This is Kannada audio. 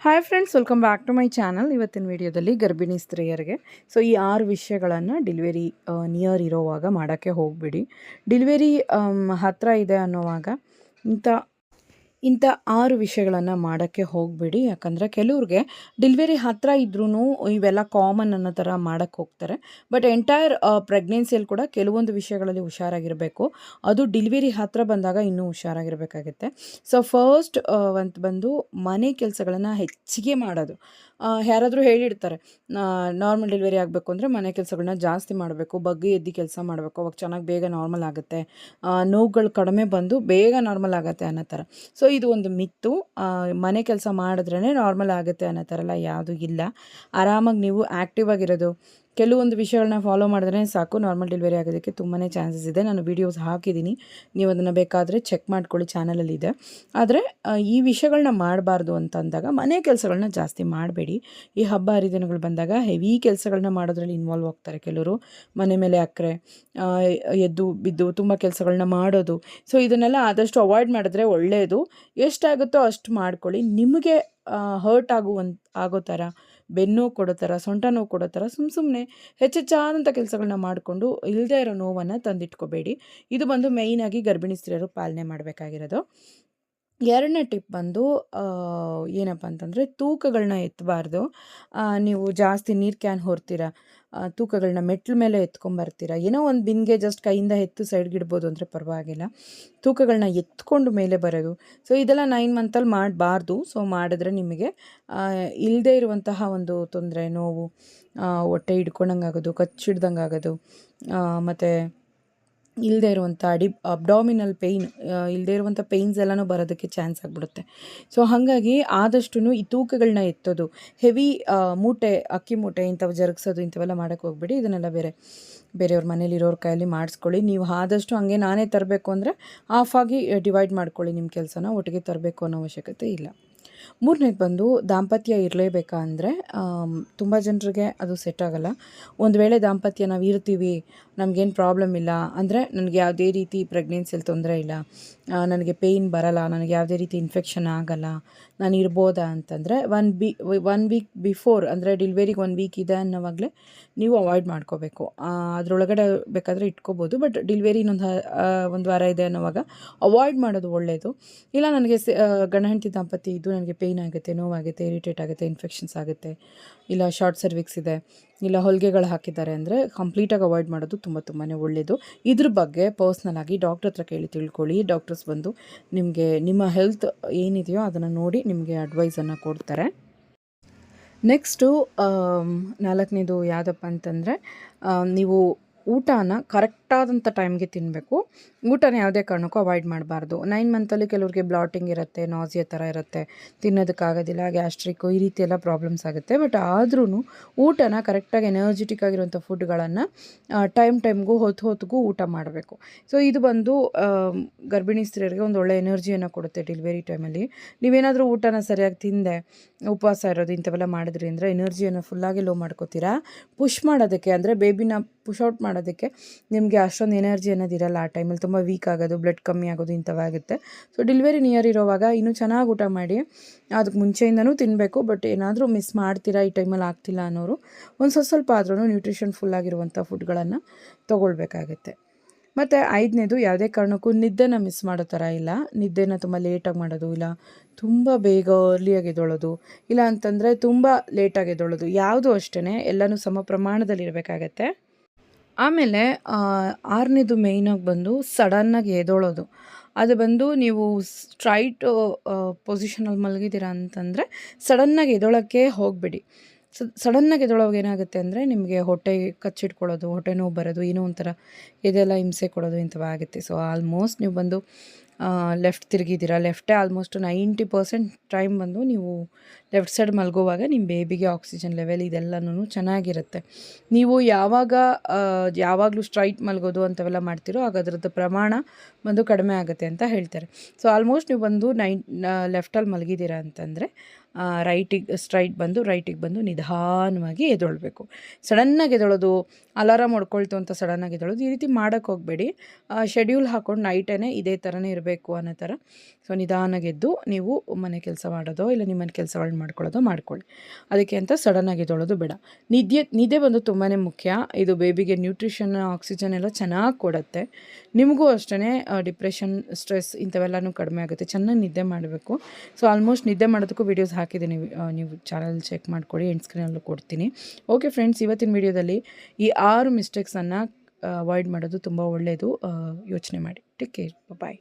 Hi friends welcome back to my channel ಇವತ್ತಿನ ವಿಡಿಯೋದಲ್ಲಿ ಗರ್ಭಿಣಿ ಸ್ತ್ರೀಯರಿಗೆ. ಸೊ ಈ ಆರು ವಿಷಯಗಳನ್ನು ಡಿಲಿವರಿ ನಿಯರ್ ಇರೋವಾಗ ಮಾಡೋಕ್ಕೆ ಹೋಗಬೇಡಿ. ಡಿಲಿವರಿ ಹತ್ತಿರ ಇದೆ ಅನ್ನೋವಾಗ ಇಂಥ ಇಂಥ ಆರು ವಿಷಯಗಳನ್ನು ಮಾಡೋಕ್ಕೆ ಹೋಗಬೇಡಿ. ಯಾಕಂದರೆ ಕೆಲವ್ರಿಗೆ ಡೆಲಿವರಿ ಹತ್ತಿರ ಇದ್ರೂ ಇವೆಲ್ಲ ಕಾಮನ್ ಅನ್ನೋ ಥರ ಮಾಡೋಕ್ಕೆ ಹೋಗ್ತಾರೆ. ಬಟ್ ಎಂಟೈರ್ ಪ್ರೆಗ್ನೆನ್ಸಿಯಲ್ಲಿ ಕೂಡ ಕೆಲವೊಂದು ವಿಷಯಗಳಲ್ಲಿ ಹುಷಾರಾಗಿರಬೇಕು. ಅದು ಡಿಲಿವರಿ ಹತ್ತಿರ ಬಂದಾಗ ಇನ್ನೂ ಹುಷಾರಾಗಿರಬೇಕಾಗುತ್ತೆ. ಸೊ, ಫಸ್ಟ್ ಅಂತ ಬಂದು ಮನೆ ಕೆಲಸಗಳನ್ನು ಹೆಚ್ಚಿಗೆ ಮಾಡೋದು. ಯಾರಾದರೂ ಹೇಳಿರ್ತಾರೆ ನಾರ್ಮಲ್ ಡೆಲಿವರಿ ಆಗಬೇಕು ಅಂದರೆ ಮನೆ ಕೆಲಸಗಳನ್ನ ಜಾಸ್ತಿ ಮಾಡಬೇಕು. ಬಗ್ಗೆ ಎದ್ದು ಕೆಲಸ ಮಾಡಬೇಕು. ಅವಾಗ ಚೆನ್ನಾಗಿ ಬೇಗ ನಾರ್ಮಲ್ ಆಗುತ್ತೆ. ನೋವುಗಳು ಕಡಿಮೆ ಬಂದು ಬೇಗ ನಾರ್ಮಲ್ ಆಗುತ್ತೆ ಅನ್ನೋ ಥರ. ಸೊ ಇದು ಒಂದು ಮಿತ್ತು. ಮನೆ ಕೆಲಸ ಮಾಡಿದ್ರೇ ನಾರ್ಮಲ್ ಆಗುತ್ತೆ ಅನ್ನೋ ಥರ ಎಲ್ಲ ಯಾವುದೂ ಇಲ್ಲ. ಆರಾಮಾಗಿ ನೀವು ಆ್ಯಕ್ಟಿವ್ ಆಗಿರೋದು ಕೆಲವೊಂದು ವಿಷಯಗಳನ್ನ ಫಾಲೋ ಮಾಡಿದ್ರೆ ಸಾಕು ನಾರ್ಮಲ್ ಡೆಲಿವರಿ ಆಗೋದಕ್ಕೆ ತುಂಬಾ ಚಾನ್ಸಸ್ ಇದೆ. ನಾನು ವೀಡಿಯೋಸ್ ಹಾಕಿದ್ದೀನಿ ನೀವು ಅದನ್ನು ಬೇಕಾದರೆ ಚೆಕ್ ಮಾಡ್ಕೊಳ್ಳಿ ಚಾನಲಲ್ಲಿದೆ ಆದರೆ ಈ ವಿಷಯಗಳನ್ನ ಮಾಡಬಾರ್ದು ಅಂತ ಅಂದಾಗ ಮನೆ ಕೆಲಸಗಳನ್ನ ಜಾಸ್ತಿ ಮಾಡಬೇಡಿ. ಈ ಹಬ್ಬ ಹರಿದಿನಗಳು ಬಂದಾಗ ಹೆವಿ ಕೆಲಸಗಳನ್ನ ಮಾಡೋದ್ರಲ್ಲಿ ಇನ್ವಾಲ್ವ್ ಆಗ್ತಾರೆ ಕೆಲವರು. ಮನೆ ಮೇಲೆ ಅಕ್ಕರೆ ಎದ್ದು ಬಿದ್ದು ತುಂಬ ಕೆಲಸಗಳನ್ನ ಮಾಡೋದು. ಸೊ ಇದನ್ನೆಲ್ಲ ಆದಷ್ಟು ಅವಾಯ್ಡ್ ಮಾಡಿದ್ರೆ ಒಳ್ಳೆಯದು ಎಷ್ಟಾಗುತ್ತೋ ಅಷ್ಟು ಮಾಡ್ಕೊಳ್ಳಿ. ನಿಮಗೆ ಹರ್ಟ್ ಆಗುವಂತ, ಆಗೋ ಥರ ಬೆನ್ನು ಕೊಡೋ ಥರ ಸೊಂಟ ನೋವು ಕೊಡೋ ಥರ ಸುಮ್ಮ ಸುಮ್ಮನೆ ಹೆಚ್ಚೆಚ್ಚಾದಂಥ ಕೆಲಸಗಳನ್ನ ಮಾಡಿಕೊಂಡು ಇಲ್ಲದೇ ಇರೋ ನೋವನ್ನು ತಂದಿಟ್ಕೋಬೇಡಿ. ಇದು ಬಂದು ಮೇಯ್ನಾಗಿ ಗರ್ಭಿಣಿ ಸ್ತ್ರೀಯರು ಪಾಲನೆ ಮಾಡಬೇಕಾಗಿರೋದು. ಎರಡನೇ ಟಿಪ್ ಬಂದು ಏನಪ್ಪ ಅಂತಂದರೆ ತೂಕಗಳನ್ನ ಎತ್ತಬಾರ್ದು ನೀವು ಜಾಸ್ತಿ ನೀರು ಕ್ಯಾನ್ ಹೊರ್ತೀರ ತೂಕಗಳನ್ನ ಮೆಟ್ಲ ಮೇಲೆ ಎತ್ಕೊಂಬರ್ತೀರ, ಏನೋ ಒಂದು ಬಿನ್ಗೆ ಜಸ್ಟ್ ಕೈಯಿಂದ ಎತ್ತು ಸೈಡ್ಗಿಡ್ಬೋದು ಅಂದರೆ ಪರವಾಗಿಲ್ಲ. ತೂಕಗಳನ್ನ ಎತ್ಕೊಂಡು ಮೇಲೆ ಬರೋದು. ಸೊ, ಇದೆಲ್ಲ ನೈನ್ ಮಂತಲ್ಲಿ ಮಾಡಬಾರ್ದು. ಸೊ, ಮಾಡಿದ್ರೆ ನಿಮಗೆ ಇಲ್ಲದೇ ಇರುವಂತಹ ಒಂದು ತೊಂದರೆ, ನೋವು ಹೊಟ್ಟೆ ಹಿಡ್ಕೊಂಡಂಗೆ ಆಗೋದು ಕಚ್ಚಿಡ್ದಂಗೆ ಆಗೋದು ಮತ್ತು ಇಲ್ಲದೆ ಇರುವಂಥ ಅಡಿ ಅಬ್ಡಾಮಿನಲ್ ಪೇಯ್ನ್ ಇಲ್ಲದೆ ಇರುವಂಥ ಪೇಯ್ನ್ಸ್ ಎಲ್ಲನೂ ಬರೋದಕ್ಕೆ ಚಾನ್ಸ್ ಆಗಿಬಿಡುತ್ತೆ. ಸೊ ಹಾಗಾಗಿ ಆದಷ್ಟು ಈ ತೂಕಗಳನ್ನ ಎತ್ತೋದು ಹೆವಿ ಮೂಟೆ, ಅಕ್ಕಿ ಮೂಟೆ ಇಂಥವು ಜರುಗಿಸೋದು ಇಂಥವೆಲ್ಲ ಮಾಡೋಕ್ಕೆ ಹೋಗ್ಬೇಡಿ, ಇದನ್ನೆಲ್ಲ ಬೇರೆ, ಬೇರೆಯವ್ರ ಮನೇಲಿರೋರ ಕೈಯಲ್ಲಿ ಮಾಡಿಸ್ಕೊಳ್ಳಿ. ನೀವು ಆದಷ್ಟು ಹಂಗೆ ನಾನೇ ತರಬೇಕು ಅಂದರೆ ಆಫಾಗಿ ಡಿವೈಡ್ ಮಾಡ್ಕೊಳ್ಳಿ ನಿಮ್ಮ ಕೆಲಸನ, ಒಟ್ಟಿಗೆ ತರಬೇಕು ಅನ್ನೋ ಅವಶ್ಯಕತೆ ಇಲ್ಲ. ಮೂರನೇದು ಬಂದು ದಾಂಪತ್ಯ ಇರಲೇಬೇಕಾ ಅಂದರೆ ತುಂಬ ಜನರಿಗೆ ಅದು ಸೆಟ್ ಆಗೋಲ್ಲ. ಒಂದು ವೇಳೆ ದಾಂಪತ್ಯ ನಾವು ಇರ್ತೀವಿ, ನಮಗೇನು ಪ್ರಾಬ್ಲಮ್ ಇಲ್ಲ ಅಂದರೆ ನನಗೆ ಯಾವುದೇ ರೀತಿ ಪ್ರೆಗ್ನೆನ್ಸಿಯಲ್ಲಿ ತೊಂದರೆ ಇಲ್ಲ ನನಗೆ ಪೇಯ್ನ್ ಬರಲ್ಲ, ನನಗೆ ಯಾವುದೇ ರೀತಿ ಇನ್ಫೆಕ್ಷನ್ ಆಗಲ್ಲ, ನಾನು ಇರ್ಬೋದಾ ಅಂತಂದರೆ one B one week before ಅಂದರೆ ಡಿಲ್ವರಿಗೆ ಒನ್ ವೀಕ್ ಇದೆ ಅನ್ನೋವಾಗಲೇ ನೀವು ಅವಾಯ್ಡ್ ಮಾಡ್ಕೋಬೇಕು. ಅದರೊಳಗಡೆ ಬೇಕಾದರೆ ಇಟ್ಕೋಬೋದು ಬಟ್ ಡಿಲ್ವರಿ ಇನ್ನೊಂದು ಒಂದು ವಾರ ಇದೆ ಅನ್ನೋವಾಗ ಅವಾಯ್ಡ್ ಮಾಡೋದು ಒಳ್ಳೆಯದು ಇಲ್ಲ ನನಗೆ ಗಂಡ ಹೆಂಡತಿ ದಾಂಪತ್ಯ ಇದು ನನಗೆ ಪೇಯ್ನ್ ಆಗುತ್ತೆ, ನೋವಾಗುತ್ತೆ ಇರಿಟೇಟ್ ಆಗುತ್ತೆ ಇನ್ಫೆಕ್ಷನ್ಸ್ ಆಗುತ್ತೆ, ಇಲ್ಲ ಶಾರ್ಟ್ ಸರ್ವಿಕ್ಸ್ ಇದೆ, ಇಲ್ಲ ಹೊಲಿಗೆಗಳು ಹಾಕಿದ್ದಾರೆ ಅಂದರೆ ಕಂಪ್ಲೀಟಾಗಿ ಅವಾಯ್ಡ್ ಮಾಡೋದು ತುಂಬ ತುಂಬಾ ಒಳ್ಳೆಯದು ಇದ್ರ ಬಗ್ಗೆ ಪರ್ಸ್ನಲ್ ಆಗಿ ಡಾಕ್ಟ್ರ್ ಹತ್ರ ಕೇಳಿ ತಿಳ್ಕೊಳ್ಳಿ ಡಾಕ್ಟರ್ಸ್ ಬಂದು ನಿಮಗೆ ನಿಮ್ಮ ಹೆಲ್ತ್ ಏನಿದೆಯೋ ಅದನ್ನು ನೋಡಿ ನಿಮಗೆ ಅಡ್ವೈಸನ್ನು ಕೊಡ್ತಾರೆ. ನೆಕ್ಸ್ಟು ನಾಲ್ಕನೇದು ಯಾವುದಪ್ಪ ಅಂತಂದರೆ ನೀವು ಊಟನ ಕರೆಕ್ಟಾದಂಥ ಟೈಮ್ಗೆ ತಿನ್ನಬೇಕು ಊಟನ ಯಾವುದೇ ಕಾರಣಕ್ಕೂ ಅವಾಯ್ಡ್ ಮಾಡಬಾರ್ದು. ನೈನ್ ಮಂತಲ್ಲಿ ಕೆಲವ್ರಿಗೆ ಬ್ಲಾಟಿಂಗ್ ಇರುತ್ತೆ, ನಾಸಿಯ ಥರ ಇರುತ್ತೆ ತಿನ್ನೋದಕ್ಕಾಗೋದಿಲ್ಲ ಗ್ಯಾಸ್ಟ್ರಿಕ್ಕು ಈ ರೀತಿ ಎಲ್ಲ ಪ್ರಾಬ್ಲಮ್ಸ್ ಆಗುತ್ತೆ. ಬಟ್ ಆದ್ರೂ ಊಟನ ಕರೆಕ್ಟಾಗಿ ಎನರ್ಜೆಟಿಕ್ ಆಗಿರುವಂಥ ಫುಡ್ಗಳನ್ನು ಟೈಮ್ ಟೈಮ್ಗೂ ಹೊತ್ತು ಹೊತ್ತಿಗೂ ಊಟ ಮಾಡಬೇಕು. ಸೊ ಇದು ಬಂದು ಗರ್ಭಿಣಿ ಸ್ತ್ರೀಯರಿಗೆ ಒಂದು ಒಳ್ಳೆ ಎನರ್ಜಿಯನ್ನು ಕೊಡುತ್ತೆ ಡೆಲಿವರಿ ಟೈಮಲ್ಲಿ. ನೀವೇನಾದರೂ ಊಟನ ಸರಿಯಾಗಿ ತಿಂದೆ, ಉಪವಾಸ ಇರೋದು ಇಂಥವೆಲ್ಲ ಮಾಡಿದ್ರಿ ಅಂದರೆ ಎನರ್ಜಿಯನ್ನು ಫುಲ್ಲಾಗಿ ಲೋ ಮಾಡ್ಕೋತೀರಾ? ಪುಷ್ ಮಾಡೋದಕ್ಕೆ ಅಂದರೆ ಬೇಬಿನ ಪುಷ್ ಔಟ್ ಮಾಡೋದಕ್ಕೆ ನಿಮಗೆ ಅಷ್ಟೊಂದು ಎನರ್ಜಿ ಅನ್ನೋದು ಇರಲ್ಲ ಆ ಟೈಮಲ್ಲಿ. ತುಂಬ ವೀಕ್ ಆಗೋದು ಬ್ಲಡ್ ಕಮ್ಮಿ ಆಗೋದು ಇಂಥವಾಗುತ್ತೆ ಸೊ ಡೆಲಿವರಿ ನಿಯರ್ ಇರೋವಾಗ ಇನ್ನೂ ಚೆನ್ನಾಗಿ ಊಟ ಮಾಡಿ, ಅದಕ್ಕೆ ಮುಂಚೆಯಿಂದನೂ ತಿನ್ನಬೇಕು ಬಟ್ ಏನಾದರೂ ಮಿಸ್ ಮಾಡ್ತೀರಾ ಈ ಟೈಮಲ್ಲಿ ಆಗ್ತಿಲ್ಲ ಅನ್ನೋರು, ಒಂದು ಸ್ವಲ್ಪ ಸ್ವಲ್ಪ ಆದ್ರೂ ನ್ಯೂಟ್ರಿಷನ್ ಫುಲ್ ಆಗಿರುವಂಥ ಫುಡ್ಗಳನ್ನು ತೊಗೊಳ್ಬೇಕಾಗತ್ತೆ. ಮತ್ತು ಐದನೇದು ಯಾವುದೇ ಕಾರಣಕ್ಕೂ ನಿದ್ದೆನ ಮಿಸ್ ಮಾಡೋ ಥರ ಇಲ್ಲ. ನಿದ್ದೆನ ತುಂಬ ಲೇಟಾಗಿ ಮಾಡೋದು, ಇಲ್ಲ ತುಂಬ ಬೇಗ ಅರ್ಲಿಯಾಗಿ ಎದ್ದೊಳೋದು, ಇಲ್ಲ ಅಂತಂದರೆ ತುಂಬ ಲೇಟಾಗಿ ಎದ್ದೊಳೋದು, ಯಾವುದು ಅಷ್ಟೇ ಎಲ್ಲನೂ ಸಮ ಪ್ರಮಾಣದಲ್ಲಿ ಇರಬೇಕಾಗತ್ತೆ ಆಮೇಲೆ ಆರನೇದು ಮೇಯ್ನಾಗಿ ಬಂದು ಸಡನ್ನಾಗಿ ಎದೊಳೋದು. ಅದು ಬಂದು ನೀವು ಸ್ಟ್ರೈಟ್ ಪೊಸಿಷನಲ್ಲಿ ಮಲಗಿದ್ದೀರಾ ಅಂತಂದರೆ ಸಡನ್ನಾಗಿ ಎದ್ದೊಳಕ್ಕೆ ಹೋಗಬೇಡಿ. ಸಡನ್ನಾಗಿ ಎದ್ದೊಳೋವಾಗ ಏನಾಗುತ್ತೆ ಅಂದರೆ ನಿಮಗೆ ಹೊಟ್ಟೆ ಕಚ್ಚಿಟ್ಕೊಳ್ಳೋದು, ಹೊಟ್ಟೆ ನೋವು ಬರೋದು, ಏನೋ ಒಂಥರ ಇದೆಲ್ಲ ಹಿಂಸೆ ಕೊಡೋದು ಇಂಥವಾಗುತ್ತೆ ಸೊ ಆಲ್ಮೋಸ್ಟ್ ನೀವು ಬಂದು ಲೆಫ್ಟ್ ತಿರುಗಿದ್ದೀರಾ? ಲೆಫ್ಟೇ ಆಲ್ಮೋಸ್ಟ್ ನೈಂಟಿ ಪರ್ಸೆಂಟ್ ಟೈಮ್ ಬಂದು ನೀವು ಲೆಫ್ಟ್ ಸೈಡ್ ಮಲಗುವಾಗ ನಿಮ್ಮ ಬೇಬಿಗೆ ಆಕ್ಸಿಜನ್ ಲೆವೆಲ್ ಇದೆಲ್ಲನೂ ಚೆನ್ನಾಗಿರುತ್ತೆ. ನೀವು ಯಾವಾಗ ಯಾವಾಗಲೂ ಸ್ಟ್ರೈಟ್ ಮಲಗೋದು ಅಂಥವೆಲ್ಲ ಮಾಡ್ತೀರೋ ಆಗ ಅದರದ್ದು ಪ್ರಮಾಣ ಬಂದು ಕಡಿಮೆ ಆಗುತ್ತೆ ಅಂತ ಹೇಳ್ತಾರೆ. ಸೊ ಆಲ್ಮೋಸ್ಟ್ ನೀವು ಬಂದು ನೈನ್ ಲೆಫ್ಟಲ್ಲಿ ಮಲಗಿದ್ದೀರಾ ಅಂತಂದರೆ ರೈಟಿಗೆ, ಸ್ಟ್ರೈಟ್ ಬಂದು ರೈಟಿಗೆ ಬಂದು ನಿಧಾನವಾಗಿ ಎದ್ದೊಳ್ಬೇಕು ಸಡನ್ನಾಗಿ ಎದೊಳೋದು, ಅಲಾರಾಮ್ ಹೊಡ್ಕೊಳ್ತು ಅಂತ ಸಡನ್ನಾಗಿ ಎದೊಳೋದು, ಈ ರೀತಿ ಮಾಡೋಕ್ಕೆ ಹೋಗಬೇಡಿ. ಶೆಡ್ಯೂಲ್ ಹಾಕ್ಕೊಂಡು ನೈಟೇ ಇದೇ ಥರನೇ ಇರಬೇಕು ಅನ್ನೋ ಥರ. ಸೊ ನಿಧಾನಾಗೆದ್ದು ನೀವು ಮನೆ ಕೆಲಸ ಮಾಡೋದೋ, ಇಲ್ಲ ನಿಮ್ಮನೆ ಕೆಲಸಗಳನ್ನ ಮಾಡ್ಕೊಳ್ಳೋದೋ ಮಾಡ್ಕೊಳ್ಳಿ. ಅದಕ್ಕೆ ಅಂತ ಸಡನ್ನಾಗಿ ಎದೊಳೋದು ಬೇಡ. ನಿದ್ದೆ ನಿದ್ದೆ ಬಂದು ತುಂಬಾ ಮುಖ್ಯ. ಇದು ಬೇಬಿಗೆ ನ್ಯೂಟ್ರಿಷನ್, ಆಕ್ಸಿಜನ್ ಎಲ್ಲ ಚೆನ್ನಾಗಿ ಕೊಡುತ್ತೆ. ನಿಮಗೂ ಅಷ್ಟೇ ಡಿಪ್ರೆಷನ್, ಸ್ಟ್ರೆಸ್ ಇಂಥವೆಲ್ಲನೂ ಕಡಿಮೆ ಆಗುತ್ತೆ. ಚೆನ್ನಾಗಿ ನಿದ್ದೆ ಮಾಡಬೇಕು. ಸೊ, ಆಲ್ಮೋಸ್ಟ್ ನಿದ್ದೆ ಮಾಡೋದಕ್ಕೂ ವೀಡಿಯೋಸ್ ಹಾಕಿದ್ದೀನಿ. ನೀವು ಚಾನಲ್ ಚೆಕ್ ಮಾಡಿಕೊಡಿ ಎಂಡ್ ಸ್ಕ್ರೀನಲ್ಲೂ ಕೊಡ್ತೀನಿ. ಓಕೆ ಫ್ರೆಂಡ್ಸ್ ಇವತ್ತಿನ ವಿಡಿಯೋದಲ್ಲಿ ಈ ಆರು ಮಿಸ್ಟೇಕ್ಸನ್ನು ಅವಾಯ್ಡ್ ಮಾಡೋದು ತುಂಬ ಒಳ್ಳೆಯದು ಯೋಚನೆ ಮಾಡಿ. Take care bye